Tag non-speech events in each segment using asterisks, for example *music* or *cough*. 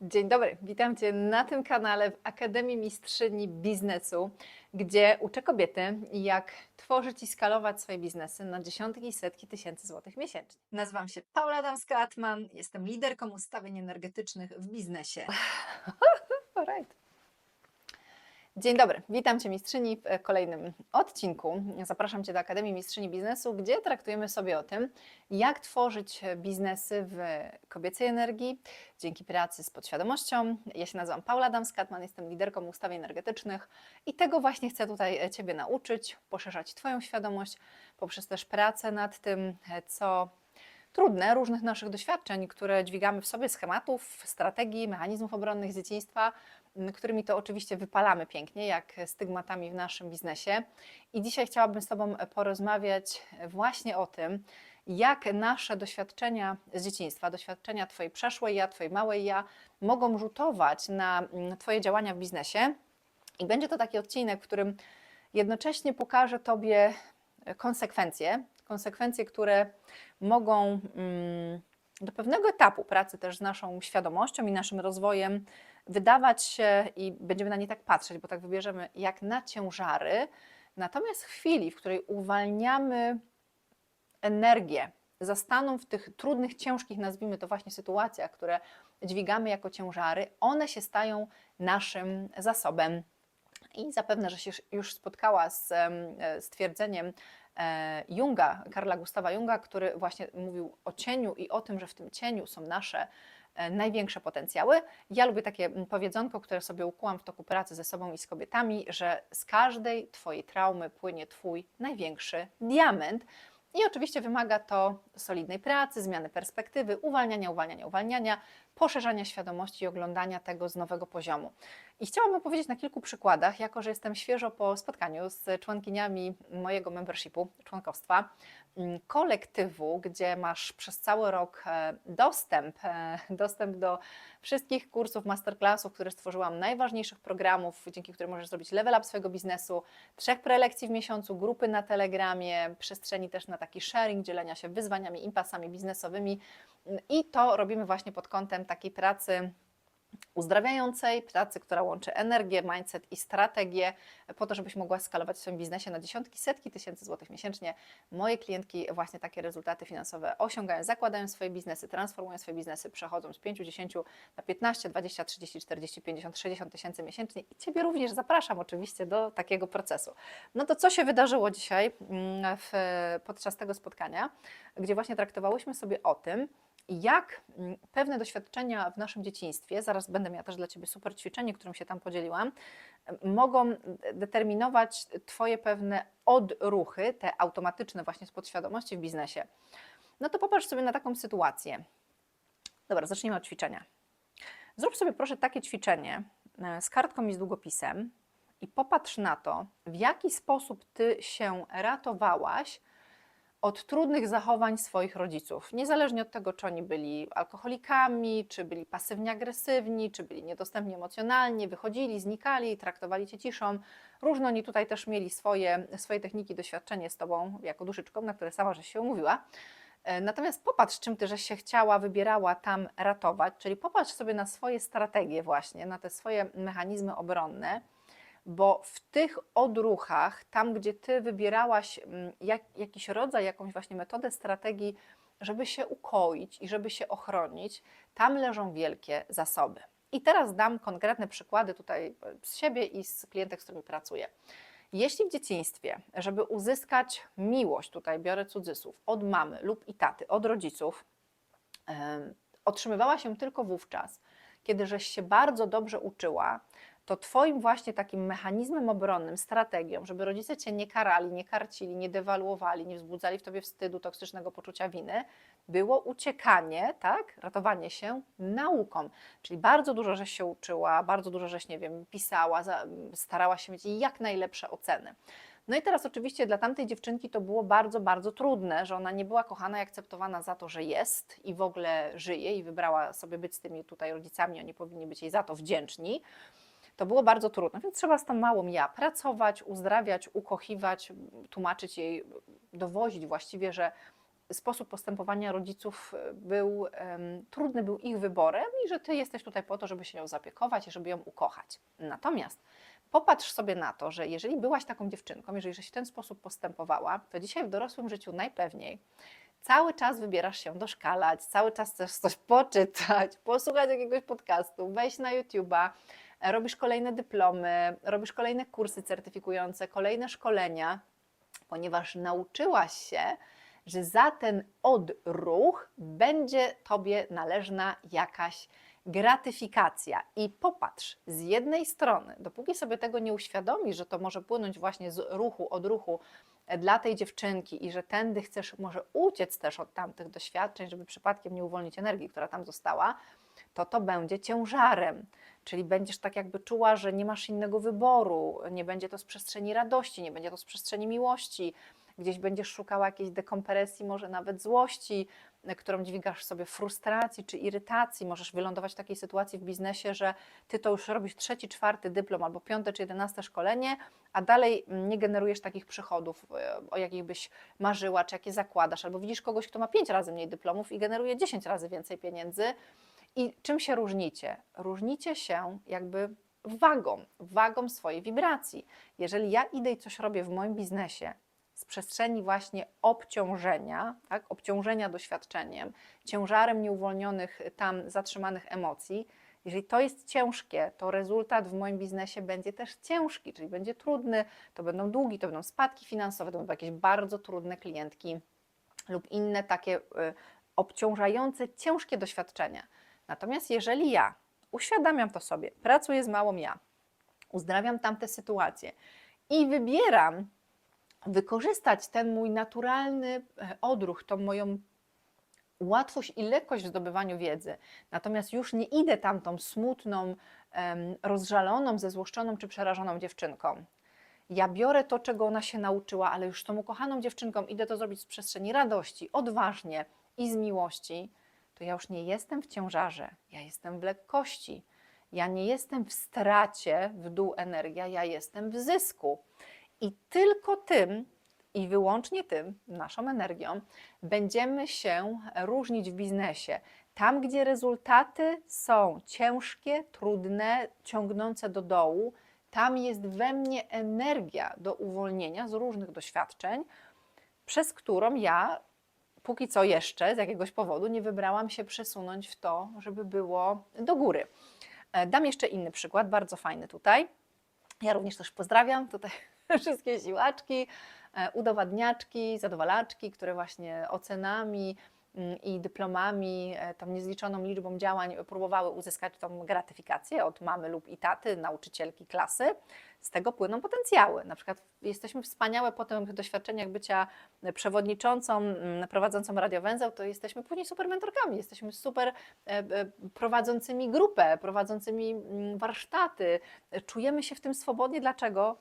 Dzień dobry, witam Cię na tym kanale w Akademii Mistrzyni Biznesu, gdzie uczę kobiety, jak tworzyć i skalować swoje biznesy na dziesiątki i setki tysięcy złotych miesięcznie. Nazywam się Paula Damska-Atman, jestem liderką ustawień energetycznych w biznesie. *laughs* Alright. Dzień dobry, witam Cię Mistrzyni w kolejnym odcinku. Zapraszam Cię do Akademii Mistrzyni Biznesu, gdzie traktujemy sobie o tym, jak tworzyć biznesy w kobiecej energii dzięki pracy z podświadomością. Ja się nazywam Paula Damskatman, jestem liderką ustawień energetycznych i tego właśnie chcę tutaj e, Ciebie nauczyć, poszerzać Twoją świadomość poprzez też pracę nad tym, e, co trudne, różnych naszych doświadczeń, które dźwigamy w sobie, schematów, strategii, mechanizmów obronnych z dzieciństwa, którymi to oczywiście wypalamy pięknie, jak stygmatami w naszym biznesie. I dzisiaj chciałabym z Tobą porozmawiać właśnie o tym, jak nasze doświadczenia z dzieciństwa, doświadczenia Twojej przeszłej ja, Twojej małej ja, mogą rzutować na mm, Twoje działania w biznesie. I będzie to taki odcinek, w którym jednocześnie pokażę Tobie konsekwencje, konsekwencje, które mogą mm, do pewnego etapu pracy też z naszą świadomością i naszym rozwojem wydawać się i będziemy na nie tak patrzeć, bo tak wybierzemy jak na ciężary. Natomiast w chwili, w której uwalniamy energię, zastaną w tych trudnych, ciężkich, nazwijmy to właśnie sytuacjach, które dźwigamy jako ciężary, one się stają naszym zasobem. I zapewne, że się już spotkała z em, stwierdzeniem e, Junga, Karla Gustawa Junga, który właśnie mówił o cieniu i o tym, że w tym cieniu są nasze największe potencjały. Ja lubię takie mm, powiedzonko, które sobie ukułam w toku pracy ze sobą i z kobietami, że z każdej Twojej traumy płynie Twój największy diament. I oczywiście wymaga to solidnej pracy, zmiany perspektywy, uwalniania, uwalniania, uwalniania, poszerzania świadomości i oglądania tego z nowego poziomu. I chciałabym powiedzieć na kilku przykładach, jako że jestem świeżo po spotkaniu z członkiniami mojego membershipu, członkostwa, mm, kolektywu, gdzie masz przez cały rok e, dostęp, e, dostęp do wszystkich kursów, masterclassów, które stworzyłam, najważniejszych programów, dzięki którym możesz zrobić level up swojego biznesu, trzech prelekcji w miesiącu, grupy na Telegramie, przestrzeni też na taki sharing, dzielenia się wyzwaniami, impasami biznesowymi. I to robimy właśnie pod kątem takiej pracy uzdrawiającej, pracy, która łączy energię, mindset i strategię, po to, żebyś mogła skalować w swoim biznesie na dziesiątki, setki tysięcy złotych miesięcznie. Moje klientki właśnie takie rezultaty finansowe osiągają, zakładają swoje biznesy, transformują swoje biznesy, przechodzą z 5, 10 na 15, 20, 30, 40, 50, 60 tysięcy miesięcznie i Ciebie również zapraszam oczywiście do takiego procesu. No to co się wydarzyło dzisiaj mm, w, podczas tego spotkania, gdzie właśnie traktowałyśmy sobie o tym, jak mm, pewne doświadczenia w naszym dzieciństwie, zaraz będę miała też dla Ciebie super ćwiczenie, którym się tam podzieliłam, mogą determinować Twoje pewne odruchy, te automatyczne właśnie z podświadomości w biznesie. No to popatrz sobie na taką sytuację. Dobra, zacznijmy od ćwiczenia. Zrób sobie proszę takie ćwiczenie e, z kartką i z długopisem i popatrz na to, w jaki sposób Ty się ratowałaś od trudnych zachowań swoich rodziców. Niezależnie od tego, czy oni byli alkoholikami, czy byli pasywnie agresywni, czy byli niedostępni emocjonalnie, wychodzili, znikali, traktowali cię ciszą. Różno oni tutaj też mieli swoje, swoje techniki, doświadczenie z tobą jako duszyczką, na które sama żeś się umówiła. E, Natomiast popatrz, czym ty żeś się chciała, wybierała tam ratować, czyli popatrz sobie na swoje strategie właśnie, na te swoje mechanizmy obronne, bo w tych odruchach, tam gdzie ty wybierałaś mm, jak, jakiś rodzaj, jakąś właśnie metodę strategii, żeby się ukoić i żeby się ochronić, tam leżą wielkie zasoby. I teraz dam konkretne przykłady tutaj e, z siebie i z klientek, z którymi pracuję. Jeśli w dzieciństwie, żeby uzyskać miłość, tutaj biorę cudzysłów, od mamy lub i taty, od rodziców, otrzymywała się tylko wówczas, kiedy żeś się bardzo dobrze uczyła, to Twoim właśnie takim mechanizmem obronnym, strategią, żeby rodzice Cię nie karali, nie karcili, nie dewaluowali, nie wzbudzali w Tobie wstydu, toksycznego poczucia winy, było uciekanie, tak, ratowanie się nauką. Czyli bardzo dużo żeś się uczyła, bardzo dużo żeś, nie wiem, pisała, starała się mieć jak najlepsze oceny. No i teraz oczywiście dla tamtej dziewczynki to było bardzo, bardzo trudne, że ona nie była kochana i akceptowana za to, że jest i w ogóle żyje i wybrała sobie być z tymi tutaj rodzicami, oni powinni być jej za to wdzięczni. To było bardzo trudne, więc trzeba z tą małą ja pracować, uzdrawiać, ukochiwać, tłumaczyć jej, dowozić właściwie, że sposób postępowania rodziców był em, trudny, był ich wyborem i że ty jesteś tutaj po to, żeby się nią zapiekować i żeby ją ukochać. Natomiast popatrz sobie na to, że jeżeli byłaś taką dziewczynką, jeżeli żeś w ten sposób postępowała, to dzisiaj w dorosłym życiu najpewniej cały czas wybierasz się doszkalać, cały czas chcesz coś poczytać, *laughs* posłuchać jakiegoś podcastu, wejść na YouTube'a, robisz kolejne dyplomy, robisz kolejne kursy certyfikujące, kolejne szkolenia, ponieważ nauczyłaś się, że za ten odruch będzie Tobie należna jakaś gratyfikacja. I popatrz, z jednej strony, dopóki sobie tego nie uświadomisz, że to może płynąć właśnie z ruchu, od ruchu e, dla tej dziewczynki i że tędy chcesz może uciec też od tamtych doświadczeń, żeby przypadkiem nie uwolnić energii, która tam została, to to będzie ciężarem. Czyli będziesz tak jakby czuła, że nie masz innego wyboru, nie będzie to z przestrzeni radości, nie będzie to z przestrzeni miłości, gdzieś będziesz szukała jakiejś dekompresji, może nawet złości, którą dźwigasz sobie, frustracji czy irytacji. Możesz wylądować w takiej sytuacji w biznesie, że ty to już robisz trzeci, czwarty dyplom albo piąte czy jedenaste szkolenie, a dalej nie generujesz takich przychodów, e, o jakich byś marzyła, czy jakie zakładasz, albo widzisz kogoś, kto ma pięć razy mniej dyplomów i generuje 10 razy więcej pieniędzy. I czym się różnicie? Różnicie się jakby wagą, wagą swojej wibracji. Jeżeli ja idę i coś robię w moim biznesie z przestrzeni właśnie obciążenia, tak, obciążenia doświadczeniem, ciężarem nieuwolnionych tam zatrzymanych emocji, jeżeli to jest ciężkie, to rezultat w moim biznesie będzie też ciężki, czyli będzie trudny, to będą długi, to będą spadki finansowe, to będą jakieś bardzo trudne klientki lub inne takie y, obciążające, ciężkie doświadczenia. Natomiast jeżeli ja uświadamiam to sobie, pracuję z małą ja, uzdrawiam tamte sytuacje i wybieram wykorzystać ten mój naturalny e, odruch, tą moją łatwość i lekkość w zdobywaniu wiedzy. Natomiast już nie idę tamtą smutną, rozżaloną, zezłoszczoną czy przerażoną dziewczynką. Ja biorę to, czego ona się nauczyła, ale już tą ukochaną dziewczynką idę to zrobić z przestrzeni radości, odważnie i z miłości, to ja już nie jestem w ciężarze, ja jestem w lekkości. Ja nie jestem w stracie, w dół energia, ja jestem w zysku. I tylko tym i wyłącznie tym, naszą energią, będziemy się różnić w biznesie. Tam, gdzie rezultaty są ciężkie, trudne, ciągnące do dołu, tam jest we mnie energia do uwolnienia z różnych doświadczeń, przez którą ja póki co jeszcze z jakiegoś powodu nie wybrałam się przesunąć w to, żeby było do góry. E, Dam jeszcze inny przykład, bardzo fajny tutaj. Ja również też pozdrawiam tutaj *laughs* wszystkie siłaczki, e, udowadniaczki, zadowalaczki, które właśnie ocenami i dyplomami, e, tą niezliczoną liczbą działań próbowały uzyskać tą gratyfikację od mamy lub i taty, nauczycielki klasy. Z tego płyną potencjały. Na przykład jesteśmy wspaniałe po tych doświadczeniach bycia przewodniczącą, mm, prowadzącą radiowęzeł, to jesteśmy później super mentorkami, jesteśmy super e, e, prowadzącymi grupę, prowadzącymi mm, warsztaty. Czujemy się w tym swobodnie. Dlaczego?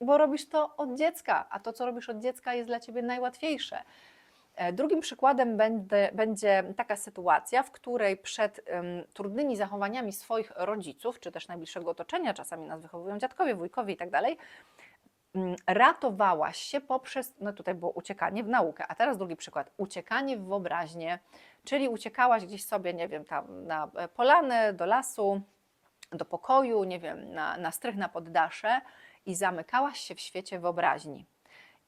Bo robisz to od dziecka, a to, co robisz od dziecka, jest dla ciebie najłatwiejsze. E, Drugim przykładem będzie, będzie taka sytuacja, w której przed um, trudnymi zachowaniami swoich rodziców, czy też najbliższego otoczenia, czasami nas wychowują dziadkowie, wujkowie i tak dalej, mm, ratowałaś się poprzez, no tutaj było uciekanie w naukę, a teraz drugi przykład, uciekanie w wyobraźnię, czyli uciekałaś gdzieś sobie, nie wiem, tam na e, polanę, do lasu, do pokoju, nie wiem, na, na strych, na poddasze i zamykałaś się w świecie wyobraźni.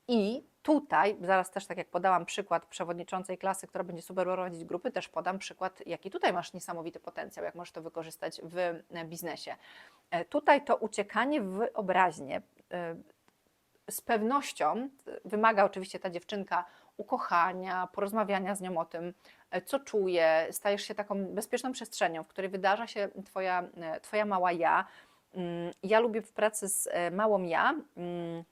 I tutaj, zaraz też tak jak podałam przykład przewodniczącej klasy, która będzie super prowadzić grupy, też podam przykład, jaki tutaj masz niesamowity potencjał, jak możesz to wykorzystać w e, biznesie. E, Tutaj to uciekanie w wyobraźnię e, z pewnością wymaga oczywiście ta dziewczynka ukochania, porozmawiania z nią o tym, co czuje, stajesz się taką bezpieczną przestrzenią, w której wydarza się twoja, twoja mała ja. Mm, Ja lubię w pracy z małą ja mm,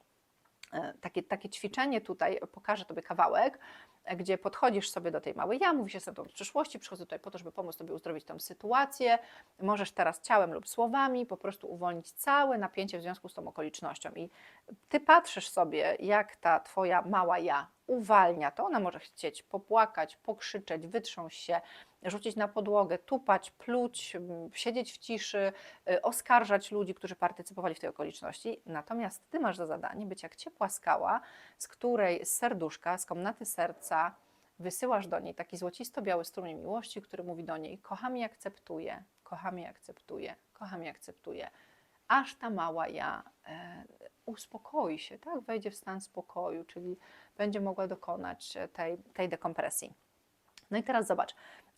takie, takie ćwiczenie tutaj, pokażę Tobie kawałek, e, gdzie podchodzisz sobie do tej małej ja, mówi się sobie z przyszłości, przychodzę tutaj po to, żeby pomóc Tobie uzdrowić tą sytuację. Możesz teraz ciałem lub słowami po prostu uwolnić całe napięcie w związku z tą okolicznością. I Ty patrzysz sobie, jak ta Twoja mała ja uwalnia to. Ona może chcieć popłakać, pokrzyczeć, wytrząść się, rzucić na podłogę, tupać, pluć, siedzieć w ciszy, y, oskarżać ludzi, którzy partycypowali w tej okoliczności. Natomiast ty masz za zadanie być jak ciepła skała, z której z serduszka, z komnaty serca wysyłasz do niej taki złocisto-biały strumień miłości, który mówi do niej: Kocham i akceptuję, kocham i akceptuję, kocham i akceptuję. Aż ta mała ja e, uspokoi się, tak? wejdzie w stan spokoju, czyli będzie mogła dokonać e, tej, tej dekompresji. No i teraz zobacz,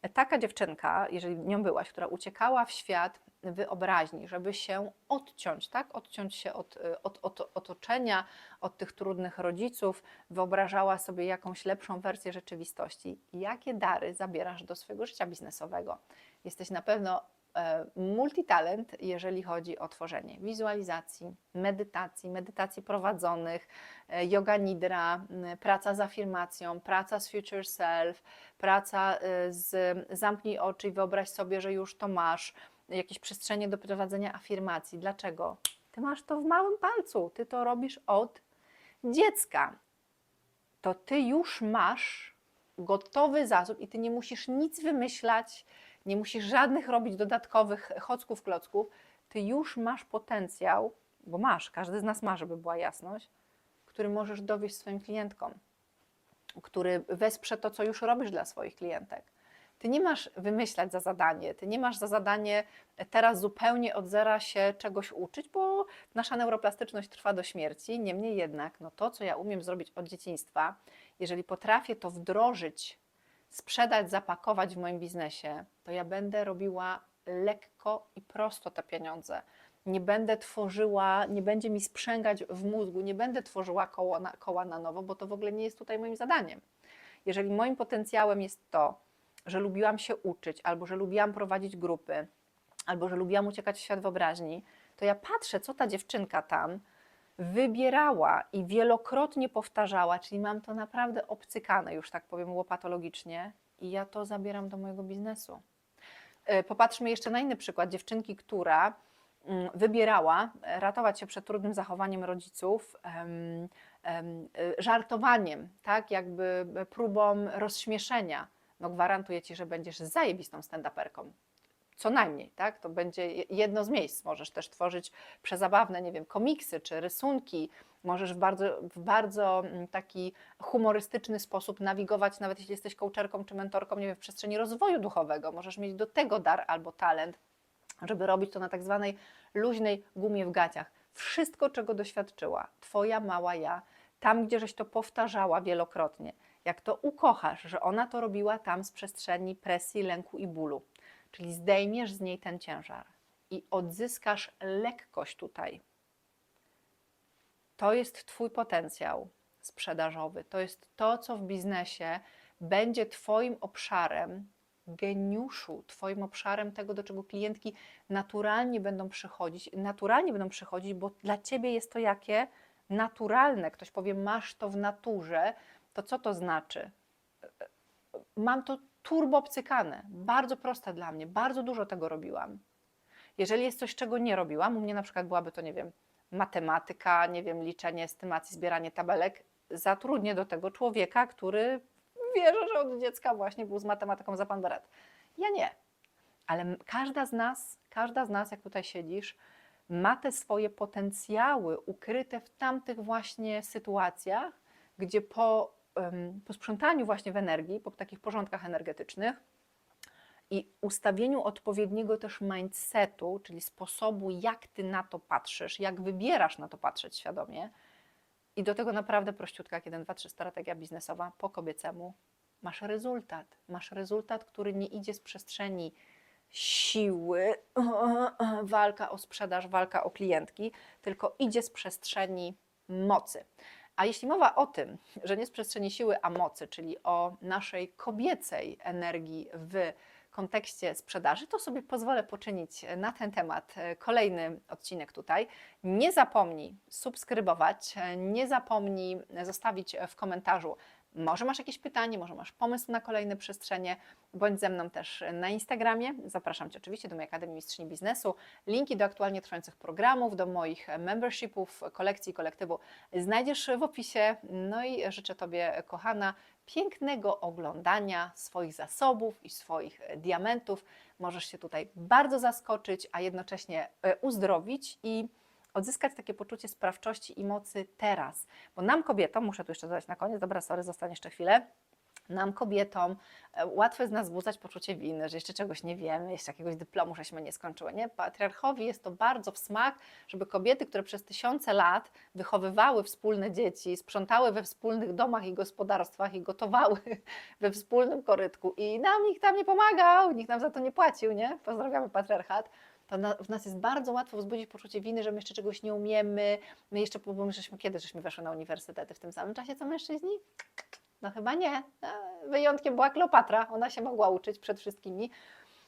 taka dziewczynka, jeżeli nią byłaś, która uciekała w świat wyobraźni, żeby się odciąć, tak? Odciąć się od, y, od, od otoczenia, od tych trudnych rodziców, wyobrażała sobie jakąś lepszą wersję rzeczywistości. Jakie dary zabierasz do swojego życia biznesowego? Jesteś na pewno multitalent, jeżeli chodzi o tworzenie wizualizacji, medytacji, medytacji prowadzonych, e, yoga nidra, praca z afirmacją, praca z future self, praca y, z zamknij oczy i wyobraź sobie, że już to masz, jakieś przestrzenie do prowadzenia afirmacji. Dlaczego? Ty masz to w małym palcu, ty to robisz od dziecka. To ty już masz gotowy zasób i ty nie musisz nic wymyślać, nie musisz żadnych robić dodatkowych chocków, klocków. Ty już masz potencjał, bo masz, każdy z nas ma, żeby była jasność, który możesz dowieść swoim klientkom, który wesprze to, co już robisz dla swoich klientek. Ty nie masz wymyślać za zadanie, ty nie masz za zadanie teraz zupełnie od zera się czegoś uczyć, bo nasza neuroplastyczność trwa do śmierci. Niemniej jednak, no to, co ja umiem zrobić od dzieciństwa, jeżeli potrafię to wdrożyć, sprzedać, zapakować w moim biznesie, to ja będę robiła lekko i prosto te pieniądze. Nie będę tworzyła, nie będzie mi sprzęgać w mózgu, nie będę tworzyła koła na, koła na nowo, bo to w ogóle nie jest tutaj moim zadaniem. Jeżeli moim potencjałem jest to, że lubiłam się uczyć, albo że lubiłam prowadzić grupy, albo że lubiłam uciekać w świat wyobraźni, to ja patrzę, co ta dziewczynka tam wybierała i wielokrotnie powtarzała, czyli mam to naprawdę obcykane, już tak powiem łopatologicznie, i ja to zabieram do mojego biznesu. E, Popatrzmy jeszcze na inny przykład dziewczynki, która mm, wybierała e, ratować się przed trudnym zachowaniem rodziców, e, żartowaniem, tak, jakby próbą rozśmieszenia. No gwarantuję Ci, że będziesz zajebistą stand-uperką. Co najmniej, tak? To będzie je- jedno z miejsc. Możesz też tworzyć przezabawne, nie wiem, komiksy czy rysunki. Możesz w bardzo, w bardzo mm, taki humorystyczny sposób nawigować, nawet jeśli jesteś coacherką czy mentorką, nie wiem, w przestrzeni rozwoju duchowego. Możesz mieć do tego dar albo talent, żeby robić to na tak zwanej luźnej gumie w gaciach. Wszystko, czego doświadczyła Twoja mała ja, tam, gdzie żeś to powtarzała wielokrotnie, jak to ukochasz, że ona to robiła tam z przestrzeni presji, lęku i bólu. Czyli zdejmiesz z niej ten ciężar i odzyskasz lekkość tutaj. To jest Twój potencjał sprzedażowy. To jest to, co w biznesie będzie Twoim obszarem geniuszu, Twoim obszarem tego, do czego klientki naturalnie będą przychodzić. Naturalnie będą przychodzić, bo dla Ciebie jest to jakie? Naturalne. Ktoś powie, masz to w naturze. To co to znaczy? Mam to turbo obcykane. Bardzo proste dla mnie. Bardzo dużo tego robiłam. Jeżeli jest coś, czego nie robiłam, u mnie na przykład byłaby to, nie wiem, matematyka, nie wiem, liczenie, estymacji, zbieranie tabelek, zatrudnię do tego człowieka, który wierzę, że od dziecka właśnie był z matematyką za pan beret. Ja nie. Ale każda z nas, każda z nas, jak tutaj siedzisz, ma te swoje potencjały ukryte w tamtych właśnie sytuacjach, gdzie po, em, po sprzątaniu właśnie w energii, po takich porządkach energetycznych, i ustawieniu odpowiedniego też mindsetu, czyli sposobu, jak ty na to patrzysz, jak wybierasz na to patrzeć świadomie. I do tego naprawdę prościutka, 1, 2, 3 strategia biznesowa po kobiecemu. Masz rezultat. Masz rezultat, który nie idzie z przestrzeni siły, *laughs* walka o sprzedaż, walka o klientki, tylko idzie z przestrzeni mocy. A jeśli mowa o tym, że nie z przestrzeni siły, a mocy, czyli o naszej kobiecej energii w kontekście sprzedaży, to sobie pozwolę poczynić na ten temat e, kolejny odcinek tutaj. Nie zapomnij subskrybować, e, nie zapomnij zostawić w komentarzu. Może masz jakieś pytanie, może masz pomysł na kolejne przestrzenie, bądź ze mną też na Instagramie. Zapraszam Cię oczywiście do mojej Akademii Mistrzyni Biznesu. Linki do aktualnie trwających programów, do moich membershipów, kolekcji, kolektywu znajdziesz w opisie. No i życzę Tobie, kochana, pięknego oglądania swoich zasobów i swoich diamentów. Możesz się tutaj bardzo zaskoczyć, a jednocześnie e, uzdrowić i odzyskać takie poczucie sprawczości i mocy teraz. Bo nam kobietom, muszę tu jeszcze dodać na koniec, dobra, sorry, zostań jeszcze chwilę, nam kobietom e, łatwo jest nas wzbudzać poczucie winy, że jeszcze czegoś nie wiemy, jeszcze jakiegoś dyplomu żeśmy nie skończyły. Nie? Patriarchowi jest to bardzo w smak, żeby kobiety, które przez tysiące lat wychowywały wspólne dzieci, sprzątały we wspólnych domach i gospodarstwach i gotowały *laughs* we wspólnym korytku i nam nikt tam nie pomagał, nikt nam za to nie płacił, nie? Pozdrawiamy patriarchat. Na, w nas jest bardzo łatwo wzbudzić poczucie winy, że my jeszcze czegoś nie umiemy. My jeszcze, bo my żeśmy, kiedy żeśmy weszły na uniwersytety w tym samym czasie co mężczyźni? No chyba nie. E, Wyjątkiem była Kleopatra, ona się mogła uczyć przed wszystkimi.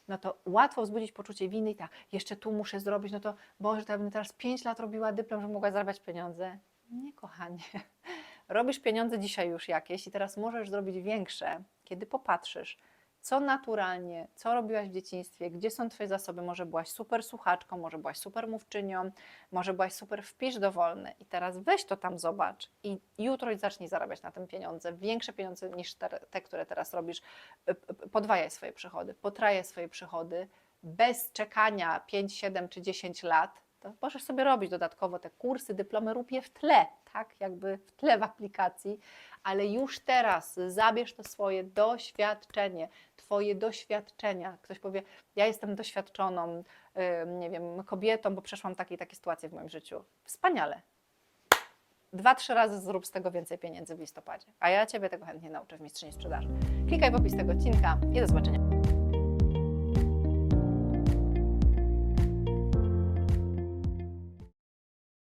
No to łatwo wzbudzić poczucie winy i tak, jeszcze tu muszę zrobić, no to Boże, to ja bym teraz 5 lat robiła dyplom, żeby mogła zarabiać pieniądze. Nie, kochanie. *laughs* Robisz pieniądze dzisiaj już jakieś i teraz możesz zrobić większe, kiedy popatrzysz, co naturalnie, co robiłaś w dzieciństwie, gdzie są Twoje zasoby. Może byłaś super słuchaczką, może byłaś super mówczynią, może byłaś super wpisz dowolny. I teraz weź to tam zobacz i jutro zacznij zarabiać na tym pieniądze. Większe pieniądze niż te, te które teraz robisz. Podwajaj swoje przychody, potrajaj swoje przychody bez czekania 5, 7 czy 10 lat. Możesz sobie robić dodatkowo te kursy, dyplomy, rób je w tle, tak, jakby w tle w aplikacji, ale już teraz zabierz to swoje doświadczenie, Twoje doświadczenia. Ktoś powie, ja jestem doświadczoną, nie wiem, kobietą, bo przeszłam takie i takie sytuacje w moim życiu. Wspaniale. Dwa, trzy razy zrób z tego więcej pieniędzy w listopadzie. A ja Ciebie tego chętnie nauczę w Mistrzyni Sprzedaży. Klikaj w opis tego odcinka i do zobaczenia.